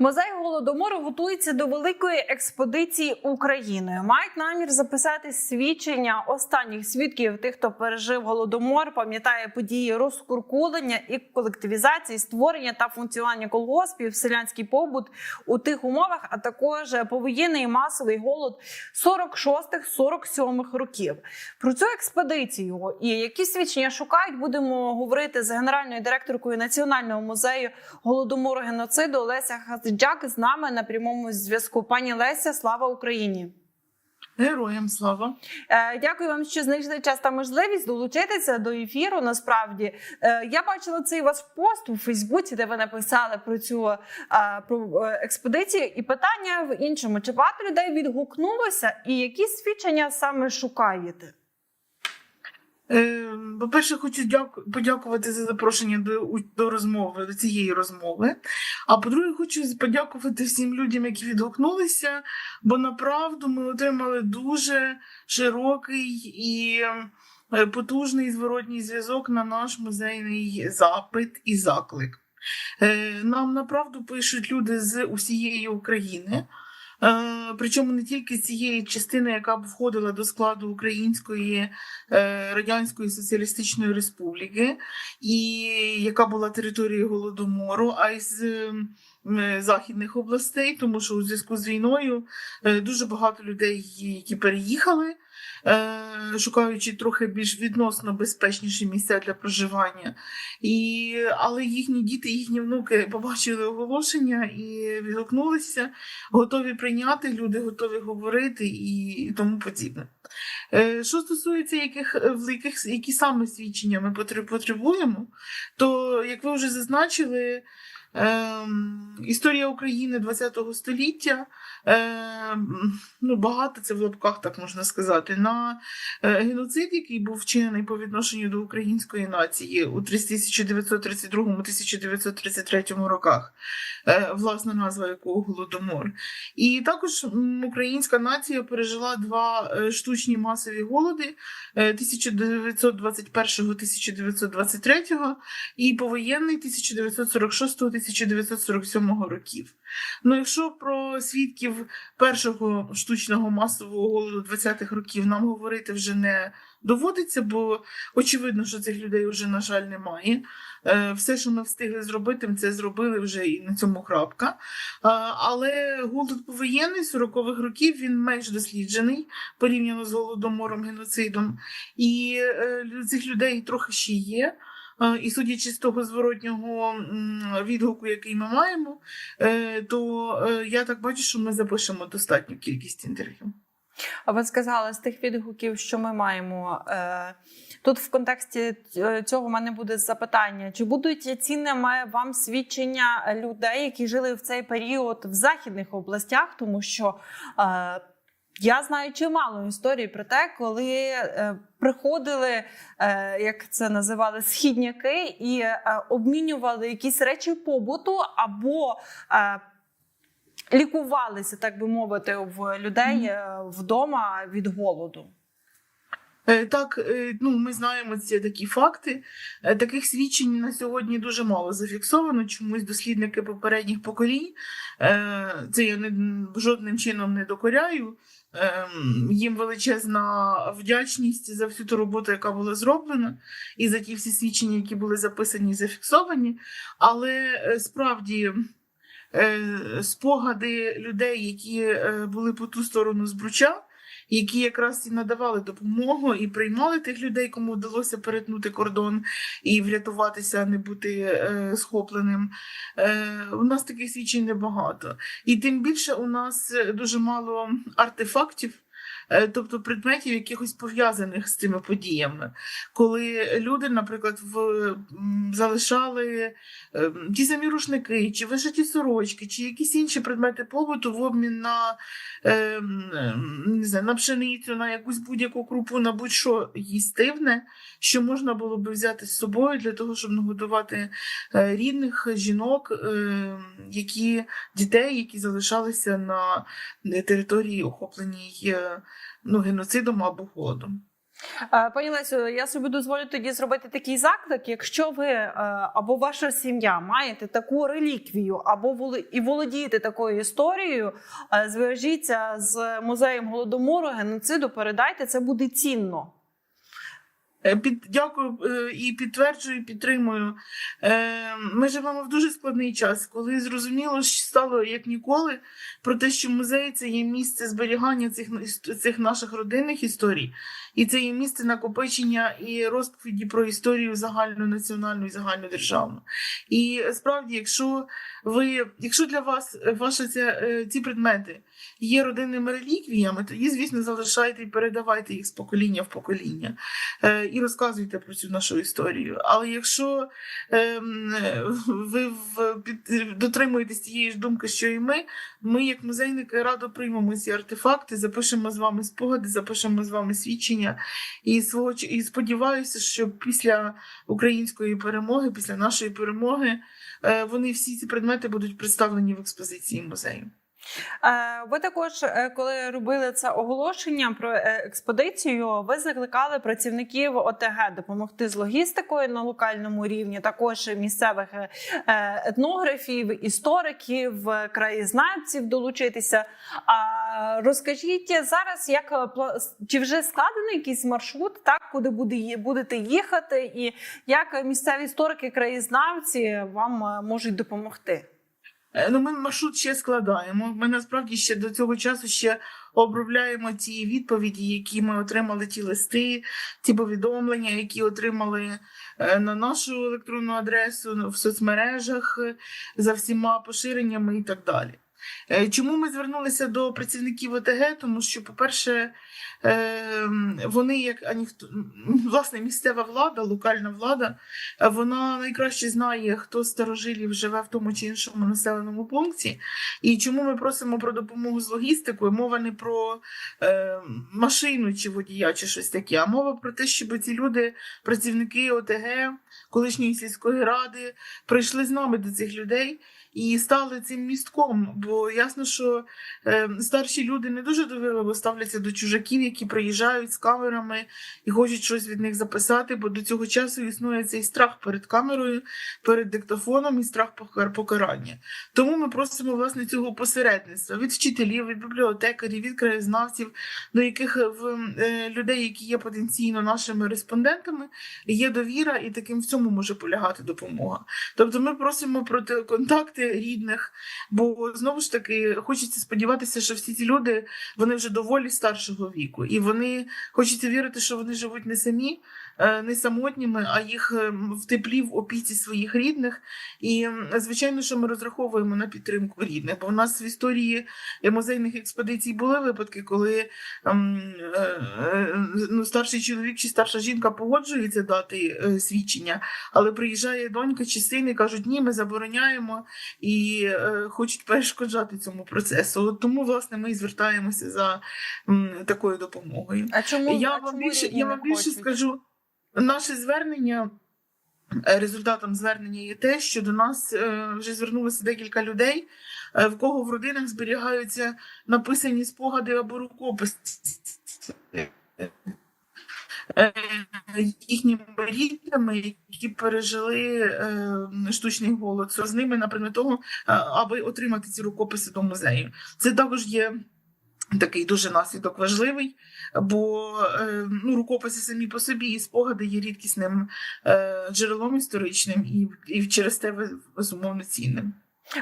Музей голодомору готується до великої експедиції Україною. Мають намір записати свідчення останніх свідків тих, хто пережив голодомор, пам'ятає події розкуркулення і колективізації, створення та функціонування колгоспів, селянський побут у тих умовах, а також повоєнний масовий голод 46-47 років. Про цю експедицію і які свідчення шукають, будемо говорити з генеральною директоркою Національного музею голодомору геноциду Леся Хазджак з нами на прямому зв'язку. Пані Леся, слава Україні! Героям слава. Е, Дякую вам, що знайшли час та можливість долучитися до ефіру. Насправді Е, я бачила цей ваш пост у Фейсбуці, де ви написали про цю е, про експедицію, і питання в іншому: чи багато людей відгукнулося, і які свідчення саме шукаєте? Е, По-перше, хочу дяку- подякувати за запрошення до, до розмови, до цієї розмови. А по-друге, хочу подякувати всім людям, які відгукнулися, бо направду ми отримали дуже широкий і е, потужний зворотній зв'язок на наш музейний запит і заклик. Е, Нам направду пишуть люди з усієї України. Е, Причому не тільки з цієї частини, яка б входила до складу Української е, Радянської Соціалістичної Республіки, і яка була територією Голодомору, а й з е, західних областей, тому що у зв'язку з війною дуже багато людей, які переїхали, шукаючи трохи більш відносно безпечніші місця для проживання. І, але їхні діти, їхні внуки побачили оголошення і відгукнулися, готові прийняти, люди готові говорити і, тому подібне. Е, Що стосується яких е, великих, які саме свідчення ми потребуємо, то, як ви вже зазначили, історія України ХХ століття, ем, ну, багато це в лапках, так можна сказати, на е, геноцид, який був вчинений по відношенню до української нації у 1932-1933 роках, е, власна назва якого Голодомор. І також українська нація пережила два е, штучні масові голоди е, 1921-1923 і повоєнний 1946-1947 років. Ну, якщо про свідків першого штучного масового голоду 20-х років нам говорити вже не доводиться, бо очевидно, що цих людей вже, на жаль, немає. Е, Все, що ми встигли зробити, це зробили вже і на цьому крапка. Але голод повоєнний 40-х років він менш досліджений порівняно з голодомором, геноцидом. І е, цих людей трохи ще є. Е, І судячи з того зворотнього відгуку, який ми маємо, е, то е, я так бачу, що ми запишемо достатню кількість інтерв'ю. А ви сказали з тих відгуків, що ми маємо тут в контексті цього в мене буде запитання: чи будуть цінними вам свідчення людей, які жили в цей період в західних областях, тому що я знаю чимало історій про те, коли е, приходили, е, як це називали, східняки, і е, обмінювали якісь речі побуту або е, лікувалися, так би мовити, в людей е, вдома від голоду. Е, Так, е, ну ми знаємо ці такі факти. Е, Таких свідчень на сьогодні дуже мало зафіксовано. Чомусь дослідники попередніх поколінь. Це я не жодним чином не докоряю. Ем, Їм величезна вдячність за всю ту роботу, яка була зроблена, і за ті всі свідчення, які були записані і зафіксовані. Але е, справді е, спогади людей, які е, були по ту сторону збруча, які якраз і надавали допомогу і приймали тих людей, кому вдалося перетнути кордон і врятуватися, не бути е, схопленим. Е, у нас таких свідчень небагато. І тим більше у нас е, дуже мало артефактів. Е, Тобто предметів, якихось пов'язаних з цими подіями, коли люди, наприклад, в, залишали е, ті самі рушники, чи вишиті сорочки, чи якісь інші предмети побуту в обмін на е, не знаю, на пшеницю, на якусь будь-яку крупу, на будь-що їстивне, що можна було би взяти з собою для того, щоб нагодувати рідних жінок, які дітей, які залишалися на території, охопленій ну, геноцидом або голодом. Пані Лесю, я собі дозволю тоді зробити такий заклик. Якщо ви е, або ваша сім'я маєте таку реліквію, або і володієте такою історією, е, зв'яжіться з музеєм голодомору, геноциду, передайте, це буде цінно. Е, Під, дякую е, і підтверджую, і підтримую. Е, Ми живемо в дуже складний час, коли зрозуміло що стало як ніколи про те, що музей це є місце зберігання цих, цих наших родинних історій, і це є місце накопичення і розповіді про історію загальну національну і загальнодержавну. І справді, якщо ви, якщо для вас ваша ця, ці предмети є родинними реліквіями, тоді, звісно, залишайте і передавайте їх з покоління в покоління е, і розказуйте про цю нашу історію. Але якщо ем, ви під, дотримуєтесь тієї ж думки, що і ми, ми, як музейники, радо приймемо ці артефакти, запишемо з вами спогади, запишемо з вами свідчення. І, свого, і сподіваюся, що після української перемоги, після нашої перемоги, е, вони всі ці предмети будуть представлені в експозиції музею. Е, Ви також, е, коли робили це оголошення про е, експедицію, ви закликали працівників ОТГ допомогти з логістикою на локальному рівні, також місцевих етнографів, істориків, краєзнавців долучитися. А розкажіть зараз, як чи вже складений якийсь маршрут, так куди буде будете їхати, і як місцеві історики, краєзнавці вам можуть допомогти? Е, Ну, ми маршрут ще складаємо. Ми насправді ще до цього часу ще обробляємо ті відповіді, які ми отримали, ті листи, ті повідомлення, які отримали е, на нашу електронну адресу в соцмережах за всіма поширеннями і так далі. Е, Чому ми звернулися до працівників ОТГ? Тому що, по-перше, е, вони, як а ніхто, власне, місцева влада, локальна влада, вона найкраще знає, хто старожилів живе в тому чи іншому населеному пункті. І чому ми просимо про допомогу з логістикою? Мова не про е, машину чи водія, чи щось таке, а мова про те, щоб ці люди, працівники ОТГ, колишньої сільської ради, прийшли з нами до цих людей. І стали цим містком, бо ясно, що е, старші люди не дуже довірливо ставляться до чужаків, які приїжджають з камерами і хочуть щось від них записати, бо до цього часу існує цей страх перед камерою, перед диктофоном і страх покарання. Тому ми просимо власне цього посередництва від вчителів, від бібліотекарів, від краєзнавців, до яких в е, людей, які є потенційно нашими респондентами, є довіра, і таким в цьому може полягати допомога. Тобто ми просимо про контакти рідних, бо знову ж таки хочеться сподіватися, що всі ці люди вони вже доволі старшого віку, і вони хочеться вірити, що вони живуть не самі, не самотніми, а їх е, в теплі в опіці своїх рідних. І звичайно, що ми розраховуємо на підтримку рідних, бо в нас в історії музейних експедицій були випадки, коли е, е, ну, старший чоловік чи старша жінка погоджується дати е, свідчення, але приїжджає донька чи син і кажуть, ні, ми забороняємо і е, хочуть перешкоджати цьому процесу. От Тому, власне, ми і звертаємося за такою допомогою. А чому Я а вам чому більше, я вам більше хочуть? скажу, наше звернення. е, Результатом звернення є те, що до нас е, вже звернулося декілька людей, е, в кого в родинах зберігаються написані спогади або рукописи їхніми рідними, які пережили штучний голод. З ними на того, аби отримати ці рукописи до музею. Це також є такий дуже наслідок важливий, бо е, ну, рукописи самі по собі і спогади є рідкісним е, джерелом історичним і, і через те безумовно цінним.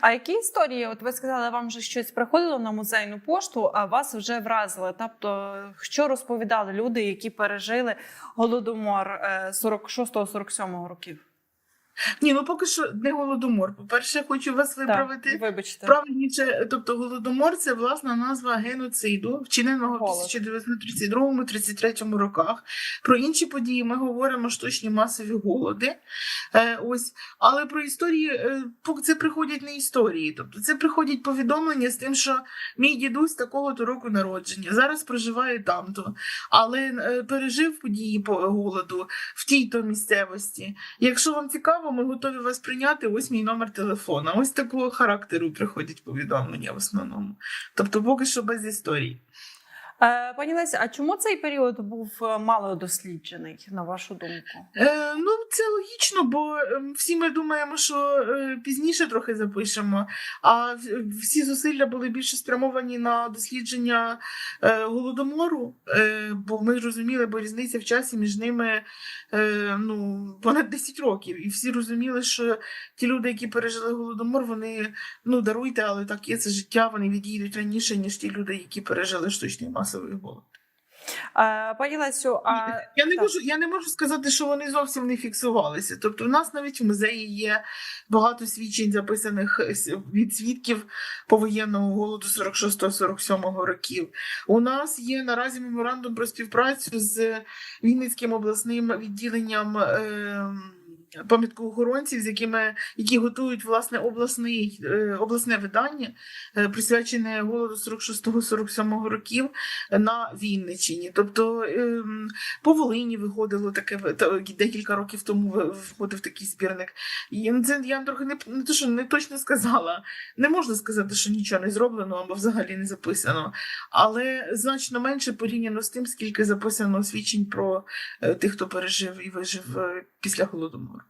А які історії? От ви сказали, вам вже щось приходило на музейну пошту, а вас вже вразили. Тобто, що розповідали люди, які пережили голодомор е, 46-47 років? Ні, ну поки що не голодомор. По-перше, хочу вас виправити. Так, вибачте. Правильніше, тобто голодомор це власна назва геноциду, вчиненого в 1932-33 роках. Про інші події ми говоримо штучні масові голоди. Е, ось. Але про історії е, це приходять не історії. Тобто це приходять повідомлення з тим, що мій дідусь такого-то року народження, зараз проживає там-то, але е, пережив події по голоду в тій-то місцевості. Якщо вам цікаво, ми готові вас прийняти. Ось мій номер телефона. Ось такого характеру приходять повідомлення в основному. Тобто, поки що без історій. Е, Пані Лесі, а чому цей період був е, мало досліджений, на вашу думку? Е, ну, це логічно, бо ем, всі ми думаємо, що е, пізніше трохи запишемо, а всі зусилля були більше спрямовані на дослідження голодомору, бо ми розуміли, бо різниця в часі між ними ну, понад 10 років. І всі розуміли, що ті люди, які пережили голодомор, вони ну даруйте, але так є це життя, вони відійдуть раніше, ніж ті люди, які пережили штучний масовий голод. Е, Пані Лесю, а Я не так. можу, я не можу сказати, що вони зовсім не фіксувалися. Тобто, у нас навіть в музеї є багато свідчень, записаних від свідків повоєнного голоду 46-47 років. У нас є наразі меморандум про співпрацю з Вінницьким обласним відділенням. Е- Пам'яткоохоронців, з якими які готують власне обласний е, обласне видання, е, присвячене голоду 46-47 років на Вінниччині. Тобто ем, по Волині виходило таке декілька років тому виходив такий збірник. І це я трохи не, не то, що не точно сказала. Не можна сказати, що нічого не зроблено або взагалі не записано. Але значно менше порівняно з тим, скільки записано свідчень про е, тих, хто пережив і вижив після голодомору.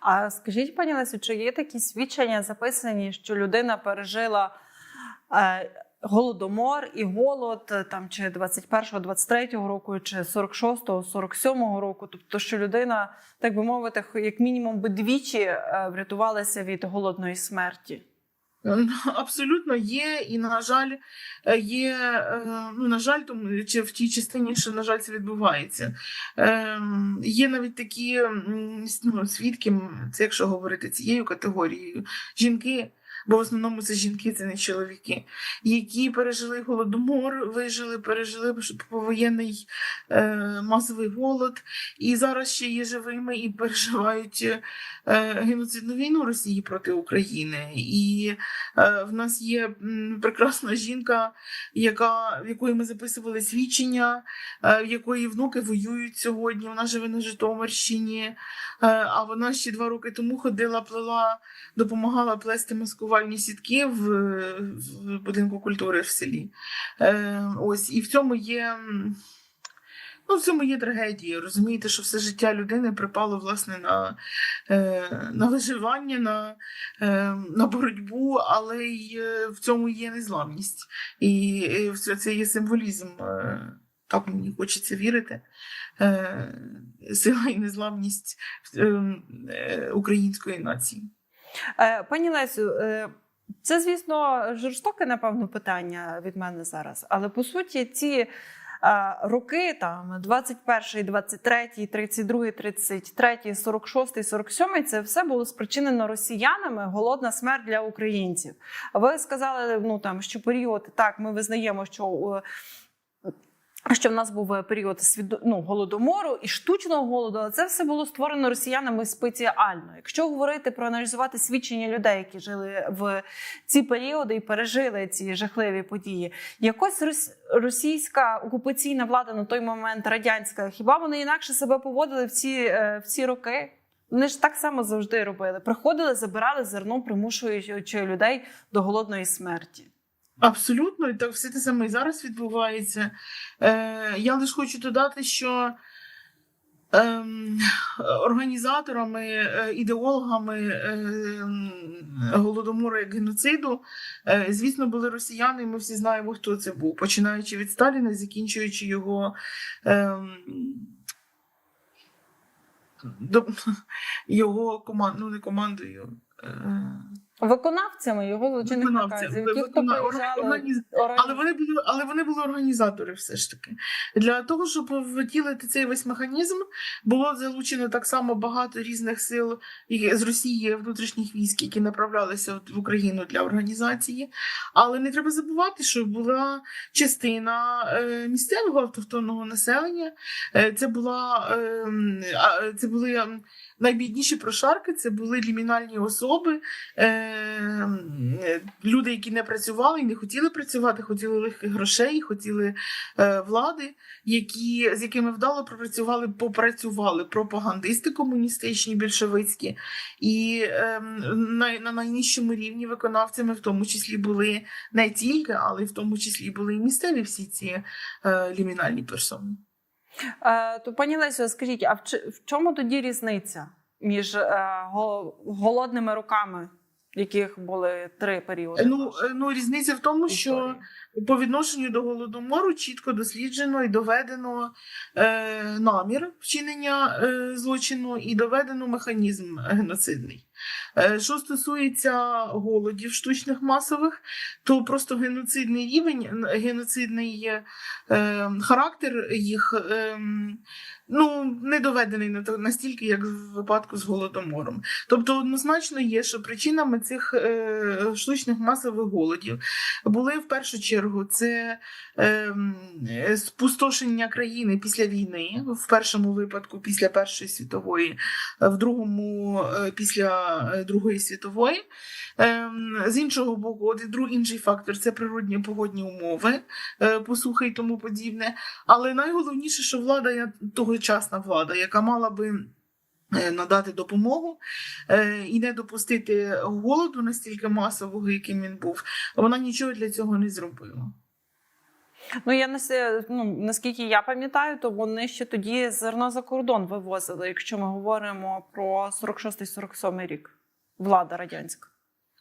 А скажіть, пані Лесю, чи є такі свідчення записані, що людина пережила е, голодомор і голод е, там чи 21-го, 23-го року, чи 46-го, 47-го року? Тобто, що людина, так би мовити, як мінімум би двічі е, врятувалася від голодної смерті? Е, Абсолютно є, і на жаль, е, є е, ну на жаль, тому чи в тій частині, що на жаль, це відбувається. Ем, Є навіть такі ну, свідки, це якщо говорити цією категорією, жінки. Бо в основному це жінки, це не чоловіки, які пережили голодомор, вижили, пережили повоєнний е, масовий голод, і зараз ще є живими і переживають е, геноцидну війну Росії проти України. І Е, В нас є прекрасна жінка, яка, в якої ми записували свідчення, е, в якої внуки воюють сьогодні. Вона живе на Житомирщині. Е, А вона ще два роки тому ходила, плела, допомагала плести маскувальні сітки в, в будинку культури в селі. Е, Ось і в цьому є. Ну, в цьому є трагедія. Розумієте, що все життя людини припало власне на, е, на виживання, на, е, на боротьбу, але й е, в цьому є незламність. І, і в це- це є символізм. е, Так мені хочеться вірити. Е, Сила і незламність е, е, української нації. Е, Пані Лесю, е, це, звісно, жорстоке, напевно, питання від мене зараз. Але по суті, ці е, роки, там 21, 23, 32, 33, 46, 47, це все було спричинено росіянами голодна смерть для українців. Ви сказали, ну там що період так, ми визнаємо, що. Е, що в нас був період свідо- ну, голодомору і штучного голоду, але це все було створено росіянами спеціально. Якщо говорити проаналізувати свідчення людей, які жили в ці періоди і пережили ці жахливі події, якось рос- російська окупаційна влада на той момент радянська, хіба вони інакше себе поводили в ці, е, в ці роки? Вони ж так само завжди робили. Приходили, забирали зерно, примушуючи людей до голодної смерті. Абсолютно, і так все те саме і зараз відбувається. Е, я лише хочу додати, що ем, організаторами, е, ідеологами ем, голодомору як геноциду, е, звісно, були росіяни, і ми всі знаємо, хто це був, починаючи від Сталіна, закінчуючи його. До, його команд, ну не командою. Е, Виконавцями його злочинних наказів, ті, хто організ- але вони були, але вони були організатори, все ж таки. Для того, щоб втілити цей весь механізм, було залучено так само багато різних сил з Росії внутрішніх військ, які направлялися в Україну для організації. Але не треба забувати, що була частина е, місцевого автохтонного населення. Е, це була е, це були. Ем, Найбідніші прошарки це були лімінальні особи, е, люди, які не працювали і не хотіли працювати, хотіли легких грошей, хотіли е, влади, які, з якими вдало пропрацювали, попрацювали пропагандисти комуністичні, більшовицькі, і е, на, на найнижчому рівні виконавцями в тому числі були не тільки, але й в тому числі були і місцеві всі ці е, лімінальні персони. Е, то пані Лесю, скажіть, а в, в чому тоді різниця між е, го- голодними роками, яких були три періоди? Ну, е, ну різниця в тому, що історії? по відношенню до голодомору чітко досліджено і доведено е, намір вчинення е, злочину і доведено механізм геноцидний. Е, що стосується голодів штучних масових, то просто геноцидний рівень, геноцидний е, е, характер їх е, ну, не доведений на настільки, як в випадку з голодомором. Тобто однозначно є, що причинами цих е, штучних масових голодів були в першу чергу це ем, е, спустошення країни після війни, в першому випадку після Першої світової, е, в другому е, після е, Другої світової. Ем, З іншого боку, от і друг інший фактор це природні погодні умови, е, посухи і тому подібне. Але найголовніше, що влада, я- тогочасна влада, яка мала би е, надати допомогу е, і не допустити голоду настільки масового, яким він був, вона нічого для цього не зробила. Ну я ну, наскільки я пам'ятаю, то вони ще тоді зерно за кордон вивозили, якщо ми говоримо про 46-47 рік. Влада радянська.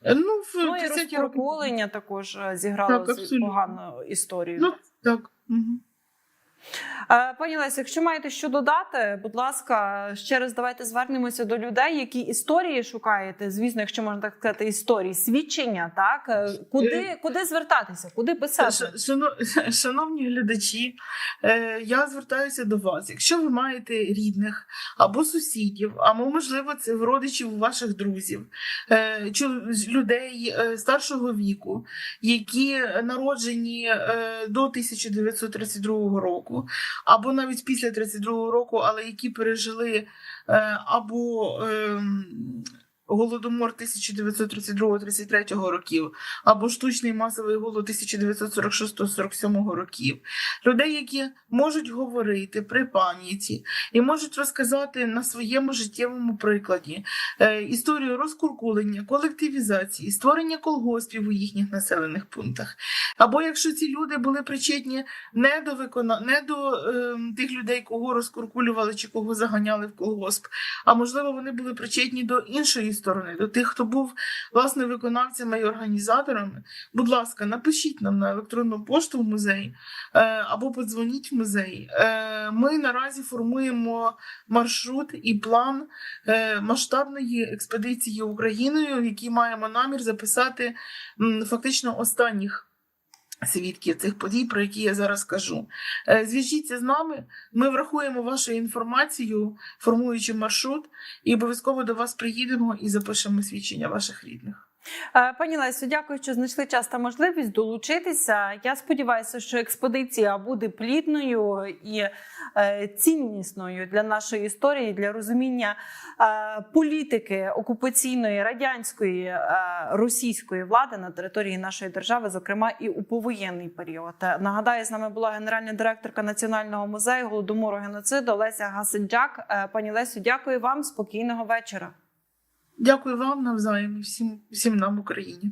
Е, Ну, в Ну і 30-ті розкуркулення також зіграло Так, погану історію. Ну, так. Угу. Е, Пані Лесі, якщо маєте що додати, будь ласка, ще раз давайте звернемося до людей, які історії шукаєте. Звісно, якщо можна так сказати, історії, свідчення, так Е, куди, куди звертатися, куди писати? Шановні глядачі, е, я звертаюся до вас. Якщо ви маєте рідних або сусідів, або, можливо, це в родичів ваших друзів, е, людей е, старшого віку, які народжені е, до 1932 року, або навіть після 32 року, але які пережили е, або ем, Голодомор 1932-33 років, або штучний масовий голод 1946-47 років. Людей, які можуть говорити при пам'яті і можуть розказати на своєму життєвому прикладі е, історію розкуркулення, колективізації, створення колгоспів у їхніх населених пунктах. Або якщо ці люди були причетні не до викона... не до е, тих людей, кого розкуркулювали чи кого заганяли в колгосп, а можливо, вони були причетні до іншої сторони, до тих, хто був власне виконавцями і організаторами. Будь ласка, напишіть нам на електронну пошту в музей е, або подзвоніть в музей. Е, Ми наразі формуємо маршрут і план е, масштабної експедиції Україною, в якій маємо намір записати фактично останніх. Свідків цих подій, про які я зараз кажу. Е, Зв'яжіться з нами, ми врахуємо вашу інформацію, формуючи маршрут, і обов'язково до вас приїдемо і запишемо свідчення ваших рідних. Е, Пані Лесю, дякую, що знайшли час та можливість долучитися. Я сподіваюся, що експедиція буде плідною і е, ціннісною для нашої історії, для розуміння е, політики окупаційної радянської російської влади на території нашої держави, зокрема і у повоєнний період. Нагадаю, з нами була генеральна директорка Національного музею голодомору геноциду Леся Гасиджак. Пані Лесю, дякую вам. Спокійного вечора. Дякую вам навзаєм і всім, всім нам в Україні.